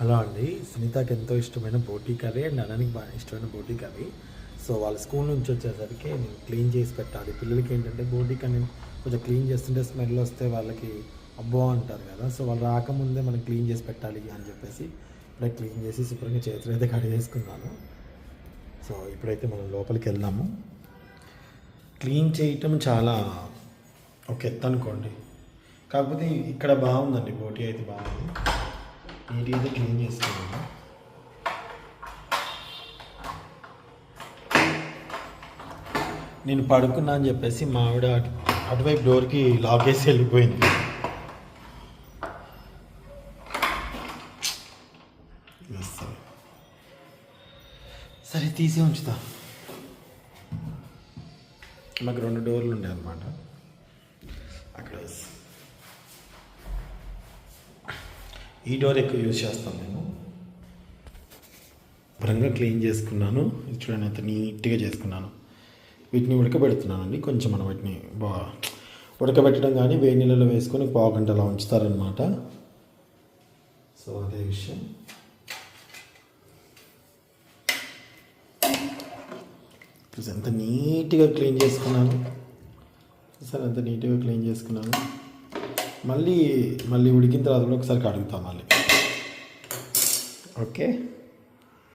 Hello అండి. సునీతకి ఎంతో ఇష్టమైన బోటీ కర్రీ అండ్ అనానికి బాగా ఇష్టమైన బోటీ కర్రీ. సో వాళ్ళ స్కూల్ నుంచి వచ్చేసరికి నేను క్లీన్ చేసి పెట్టాలి. పిల్లలకి ఏంటంటే బోటీ కర్రీ కొంచెం క్లీన్ చేస్తుంటే స్మెల్ వస్తే వాళ్ళకి అబ్బో అంటారు కదా. సో వాళ్ళు రాకముందే మనం క్లీన్ చేసి పెట్టాలి అని చెప్పేసి ఇప్పుడే క్లీన్ చేసి శుభ్రంగా చేతులు అయితే కడిగేసుకున్నాను సో ఇప్పుడైతే మనం లోపలికి వెళ్దాము. క్లీన్ చేయటం చాలా ఒక ఎత్తు అనుకోండి. కాకపోతే ఇక్కడ బాగుందండి బోటీ అయితే బాగుంది. నీట్గా క్లీన్ చేసుకున్నాను నేను పడుకున్నా అని చెప్పేసి మా ఆవిడ అటు- అటువైపు డోర్కి లాక్ వేసి వెళ్ళిపోయింది. సరే తీసి ఉంచుతా. మాకు రెండు డోర్లు ఉండే అనమాట అక్కడ ఈ డోర్ ఎక్కువ యూజ్ చేస్తాను నేను. భరంగా క్లీన్ చేసుకున్నాను. చూడండి అంత నీట్గా చేసుకున్నాను. వీటిని ఉడకబెడుతున్నానండి. కొంచెం మనం వీటిని బా ఉడకబెట్టడం కానీ వేడి నీళ్ళలో వేసుకొని పావు గంట అలా ఉంచుతారనమాట సో అదే విషయం. ఎంత నీట్గా క్లీన్ చేసుకున్నాను. సార్ ఎంత నీట్గా క్లీన్ చేసుకున్నాను. మళ్ళీ మళ్ళీ ఉడికిన తర్వాత కూడా ఒకసారి కడుగుతాం మళ్ళీ. ఓకే.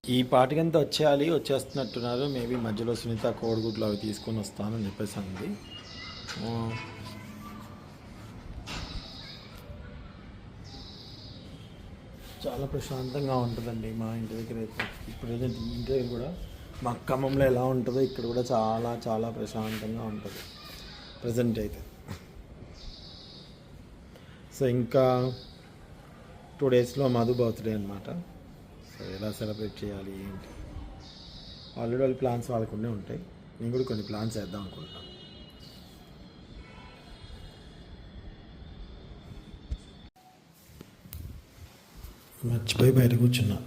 ఈ పాటికంతా వచ్చేయాలి? వచ్చేస్తున్నట్టున్నారు. మేబీ మధ్యలో సునీత కోడిగుడ్లు అవి తీసుకొని వస్తాను అని చెప్పేసి అంది. చాలా ప్రశాంతంగా ఉంటుందండి మా ఇంటి దగ్గర అయితే. ఇప్పుడు ఏదైతే ఇంటి దగ్గర కూడా మా ఖమ్మంలో ఎలా ఉంటుందో ఇక్కడ కూడా చాలా చాలా ప్రశాంతంగా ఉంటుంది. ప్రజెంట్ అయితే. సో ఇంకా టూ డేస్లో మధు బర్త్డే అనమాట సో ఎలా సెలబ్రేట్ చేయాలి ఏంటి? ఆల్రెడీ వాళ్ళ ప్లాన్స్ వాళ్ళకునే ఉంటాయి. నేను కూడా కొన్ని ప్లాన్స్ వేద్దాం అనుకుంటున్నాను మర్చిపోయి బయట కూర్చున్నా.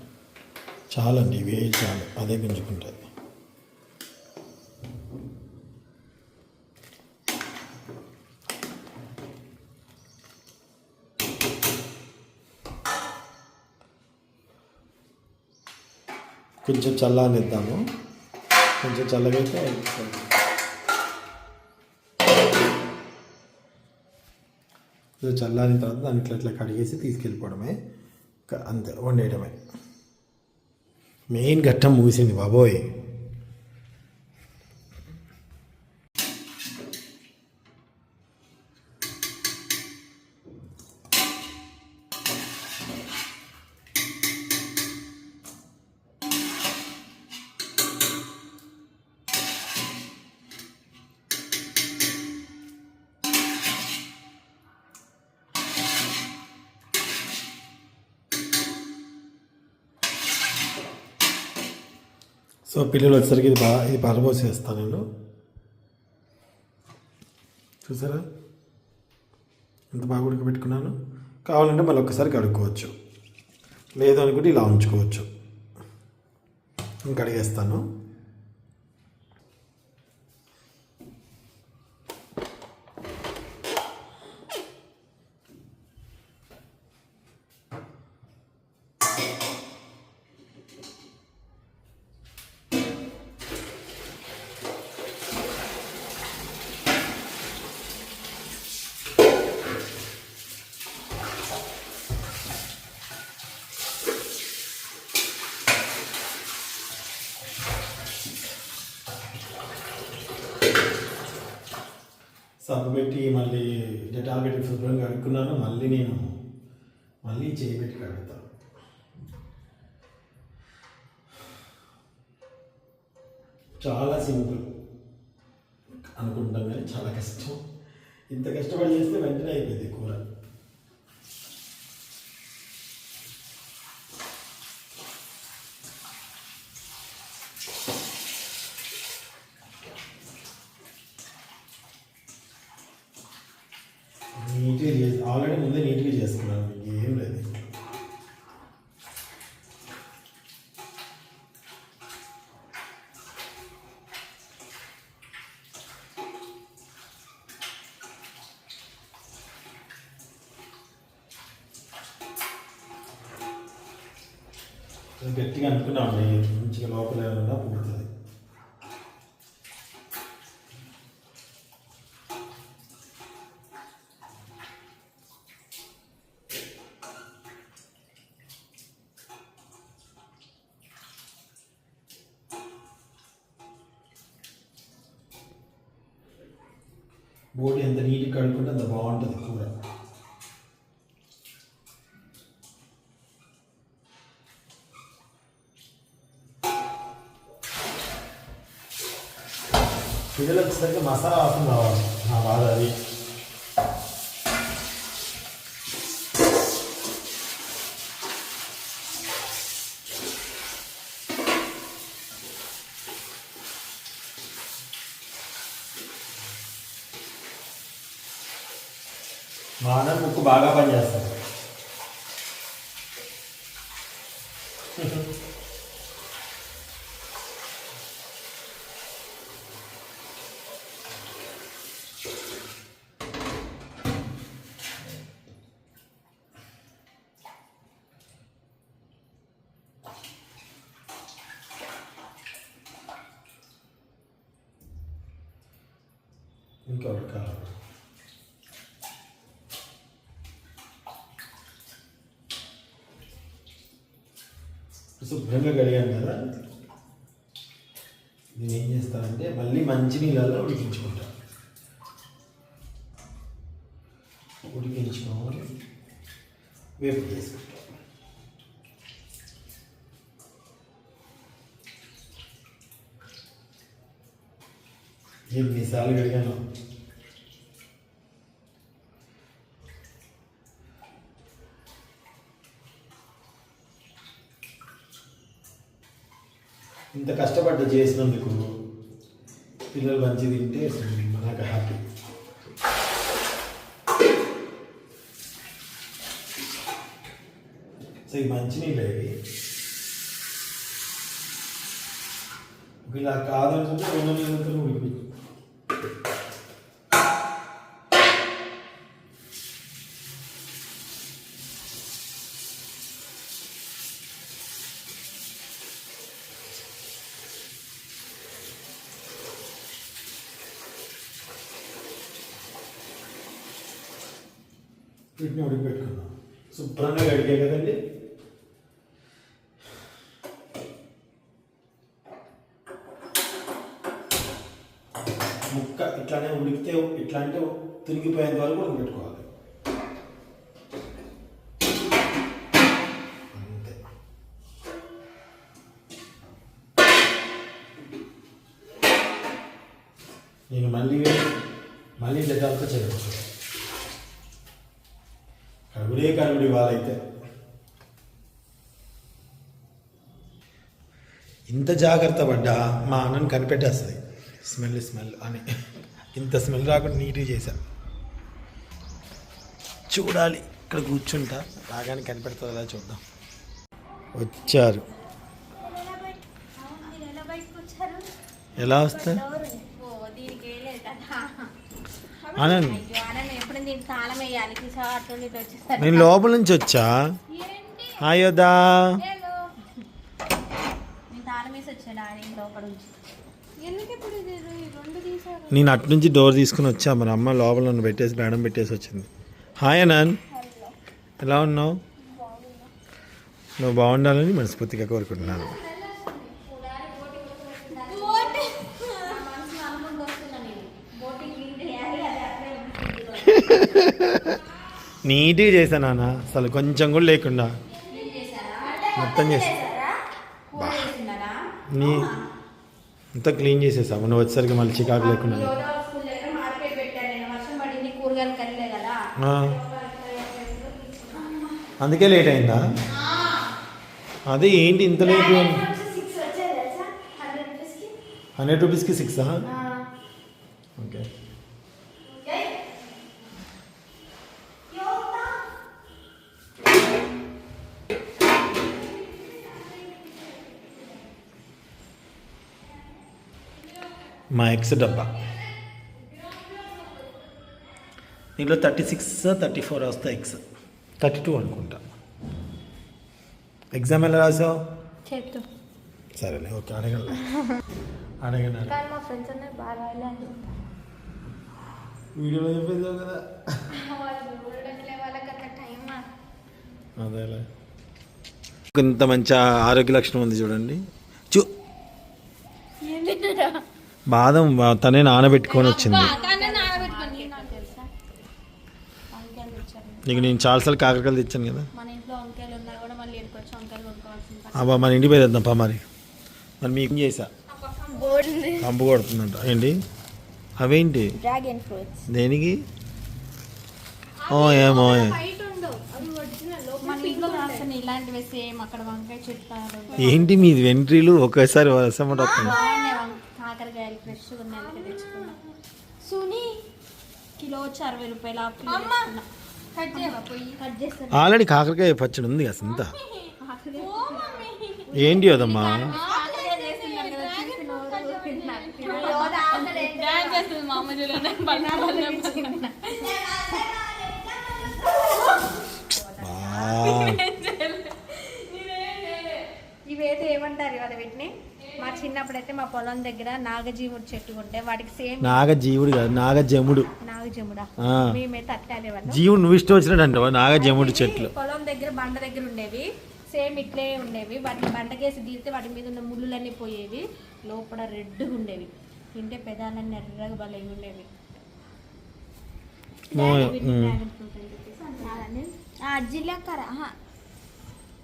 చాలండి ఇవే చాలు. అదే గుంజుకుంటుంది కొంచెం చల్లనిద్దాము కొంచెం చల్లగైతే కొంచెం చల్లారిన తర్వాత దాన్ని ఇట్లా ఇట్లా కడిగేసి తీసుకెళ్ళిపోవడమే. అంతే వండేయడమే. మెయిన్ ఘట్టం ముగిసింది బాబోయ్. సో పిల్లలు వచ్చేసరికి ఇది బాగా ఇది పరబోసేస్తాను నేను. చూసారా? ఎంత బాగా ఉడకబెట్టుకున్నాను. కావాలంటే మళ్ళీ ఒక్కసారి కడుక్కోవచ్చు. లేదు అనుకుంటే ఇలా ఉంచుకోవచ్చు. ఇంకా అడిగేస్తాను సబ్బు పెట్టి మళ్ళీ డెటాల్ పెట్టి శుభ్రంగా కడుక్కున్నాను మళ్ళీ నేను మళ్ళీ చేయి పెట్టి కడుగుతాను చాలా సింపుల్ అనుకుంటాం కానీ చాలా కష్టం. ఇంత కష్టపడి చేస్తే వెంటనే అయిపోయింది కూర. నీట్గా చేసి ఆల్రెడీ ముందే నీట్గా చేసుకున్నాను. మీకు ఏం లేదు. గట్టిగా అనుకున్నాం మంచిగా లోపల ఏమన్నా పుడుతుంది పిల్లలకు సరిగ్గా మసాలా వాసన రావాలి. నా బాధ అది మా అన్న ముక్కు బాగా పనిచేస్తుంది ఇంకొకటి కావాలి శుభ్రంగా కడిగాను కదా. నేను ఏం చేస్తానంటే మళ్ళీ మంచి నీళ్ళల్లో ఉడికించుకుంటాను ఉడికించుకోవాలి వేపు చేసుకుంటాం ఎన్నిసార్లు కడిగాను. ఇంత కష్టపడ్డ చేసినందుకు పిల్లలు మంచి తింటే నాకు హ్యాపీ సో ఇది మంచినీళ్ళు ఇవి ఇలా కాదనుకుంటే రెండు నీళ్ళతో ఉడిపించు వీటిని ఉడికిపెట్టుకుందాం శుభ్రంగా కడిగే కదండి? ముక్క ఇట్లానే ఉడికితే ఇట్లాంటి తిరిగిపోయేంత వరకు ఉడకబెట్టుకోవాలి. ఇంత జాగ్రత్త పడ్డా మా అన్నను కనిపెట్టేస్తుంది. స్మెల్ స్మెల్ అని. ఇంత స్మెల్ రాకుండా నీట్గా చేశా. చూడాలి ఇక్కడ కూర్చుంటా. బాగానే కనిపెడుతుందా చూద్దాం. వచ్చారు. ఎలా బయట అవును, నేను లోపల నుంచి వచ్చా? ఏంటి? హాయోదా. లోపల ఎందుకు ఇప్పుడు ఇది రెండు తీసారు నేను అటు నుంచి డోర్ తీసుకుని వచ్చా మరి అమ్మ లోపల నన్ను పెట్టేసి మేడం పెట్టేసి వచ్చింది. హాయ్ అనాన్. ఎలా ఉన్నావు? నువ్వు బాగుండాలని మనస్ఫూర్తిగా కోరుకుంటున్నాను. నీట్గా చేశాను నాన్న అసలు కొంచెం కూడా లేకుండా. మొత్తం చేసా. నీ అంతా క్లీన్ చేసేసాము నువ్వు వచ్చేసరికి మళ్ళీ చికాకు లేకుండా. అందుకే లేట్ అయిందా? అదే ఏంటి ఇంత లేట్ హండ్రెడ్ రూపీస్కి సిక్సా ఓకే. మా ఎక్స్ డబ్బా. దీంట్లో థర్టీ సిక్స్ థర్టీ ఫోర్ వస్తాయి ఎక్స్ థర్టీ టూ అనుకుంటా. ఎగ్జామ్ ఎలా రాసావు? సరేలే ఓకే అడగండి. వీడియోలో చెప్పేది కదా? అదేలే. ఇంత మంచి ఆరోగ్య లక్షణం ఉంది చూడండి. బాదం తనే నానబెట్టుకొని వచ్చింది. నాకు నేను చాలాసార్లు కాకరకాయలు తెచ్చాను కదా. మన ఇంట్లో వంకాయలు ఉన్నా కూడా మళ్ళీ ఎడుకొచ్చి వంకాయలు కొనుక్కోవాల్సింది అబ్బా మన ఇంటికి పోయేద్దాం పా మరి. మరి మీకు ఏం చేసా బోర్డు కంపు కొడుతుందంట. ఏంటి? అవేంటి? డ్రాగన్ ఫ్రూట్స్ దేనికి? ఓ ఏమో ఏంటి మీది? వెంట్రీలు ఒకేసారి వస్తామంటే కాకరకాయలు ఫ్రెష్గా ఉన్నాయి అందుకే తెచ్చుకున్నా. సునీ కిలో వచ్చి అరవై రూపాయలు హాఫ్ కిలో తెచ్చుకున్నా. కట్ చేయవా పోయి. కట్ చేస్తాను ఆల్రెడీ కాకరకాయ పచ్చడి ఉంది కదా ఇంత ఏంటి అదమ్మా? ఇవైతే ఏమంటారు కదా వీటిని మా చిన్నప్పుడైతే మా పొలం దగ్గర నాగజీవుడు చెట్టు ఉంటే వాటికి సేమ్ నాగజీవుడు కాదు నాగజముడు. నాగజముడా? ఆ. మేమైతే అట్టానే వాళ్ళం జీవుడు నువ్వు ఇష్టం వచ్చినట్టు అంటావా నాగజముడు చెట్లు. పొలం దగ్గర బండ దగ్గర ఉండేవి. సేమ్ ఇట్లే ఉండేవి. వాటిని బండకేసి గీరితే వాటి మీద ఉన్న ముళ్ళులన్నీ పోయేవి. లోపల రెడ్గా ఉండేవి. తింటే పెదాలన్నీ ఎర్రగా భలే ఉండేవి.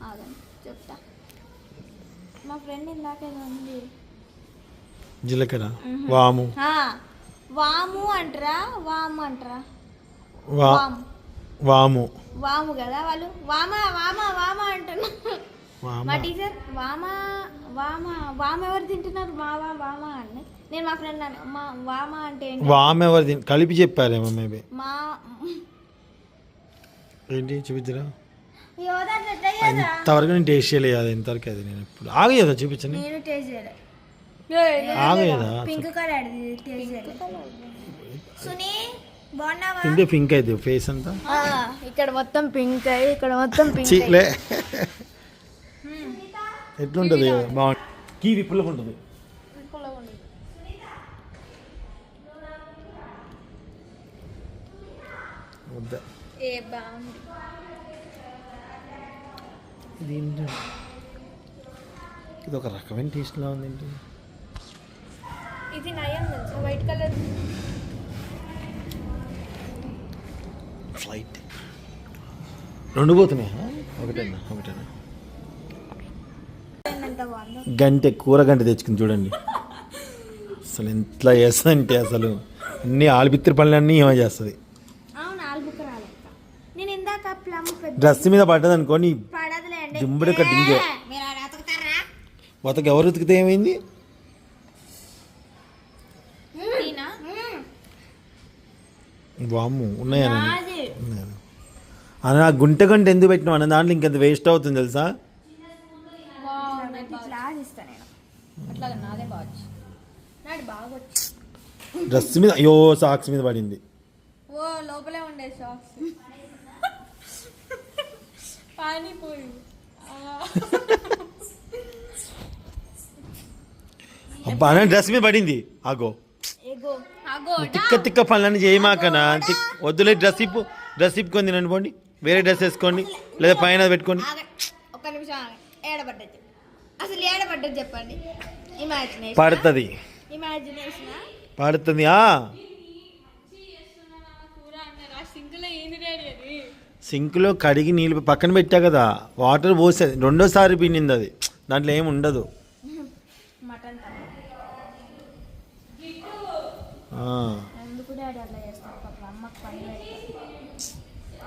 ఆగండి. చెప్తా. మా ఫ్రెండ్ ఇందాకేదో ఉంది. జీలకర్ర? వాము. వాము అంటారా వాము అంటారా. వాము. వాము. వాము కదా వాళ్ళు. వామ వామ వామ అంటున్నారు వామ. మా టీచర్ వామ వామ వామ ఎవరు తింటున్నారు? మావా వామ అని నేను మా ఫ్రెండ్ మా వామ అంటే ఏంటి? వాము ఎవరు కలిపి చెప్పారేమో మేబీ. మా ఏంటి చూపించరా ఇంతవరకు నేను టేస్ట్ చేయలేదు అది ఇంతవరకు అది నేను ఎప్పుడు ఆగేదా చూపించండి. నేను టేస్ట్ చేయలే. ఆగేదా? పింక్ కలర్ టేస్ట్ చేయలే. సునీ బాగున్నావా? తింటే పింక్ అయితే ఫేస్ అంతా. ఆ, ఇక్కడ మొత్తం పింక్ అయ్యి ఇక్కడ మొత్తం పింక్ చీలే. ఎట్లుంటుంది? బాగుంటుంది కీవి పుల్లగా ఉంటుంది వద్దా ఏ బాగుంది ఇది ఏంటి? ఇది ఒక రకమైన టేస్ట్లా ఉంది ఏంటి ఇది నయం వైట్ కలర్ ఫ్లైట్ రెండు పోతున్నాయా? ఒకటేనా? ఒకటేనా? ఎంత గంటె కూర గంట తెచ్చుకుని చూడండి. అసలు ఎంతలా చేస్తుందంటే అసలు. అన్ని ఆలుబిత్తిరి పనులన్నీ ఏమో చేస్తుంది. అవును ఆల్బుక్ రాలేక. నేను ఇందాక ప్లమ్ పెద్ద డ్రెస్ మీద పడ్డది ఒక డింగే. మొత్తకు ఎవరు ఉతికితే ఏమైంది? వాము నాది. ఉన్నాయని అన్న? ఆ గుంట గంట ఎందుకు పెట్టినావు? అన్న దాంట్లో ఇంకెంత వేస్ట్ అవుతుంది తెలుసా? డ్రెస్ మీద అయ్యో సాక్స్ మీద పడింది. ఓ లోపలే ఉండే షాక్స్ పానీపూరి. అబ్బా డ్రెస్ మీద పడింది. ఆగో. తిక్క తిక్క పనులన్నీ చేయమాకనా? వద్దులే డ్రెస్ ఇప్పు డ్రెస్ ఇప్పుకొని తినండి పోండి. వేరే డ్రెస్ వేసుకోండి లేదా పైన పెట్టుకోండి. ఒక్క నిమిషం ఏడబడ్డది. అసలు ఏడబడ్డది చెప్పండి. ఇమాజినేషన్ పడుతుంది. ఇమాజినేషన్ పడుతుంది సింక్లో కడిగి నీళ్ళు పక్కన పెట్టా కదా వాటర్ పోసేది రెండోసారి పిండింది అది. దాంట్లో ఏమి ఉండదు.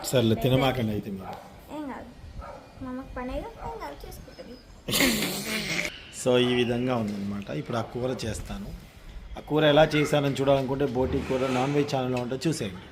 సర్లే తినమాకండి అయితే మీరు. సో ఈ విధంగా ఉందన్నమాట. ఇప్పుడు ఆ కూర చేస్తాను. ఆ కూర ఎలా చేశానని చూడాలనుకుంటే బోటి కూర నాన్ వెజ్ ఛానల్లో ఉంటే చూసేయండి.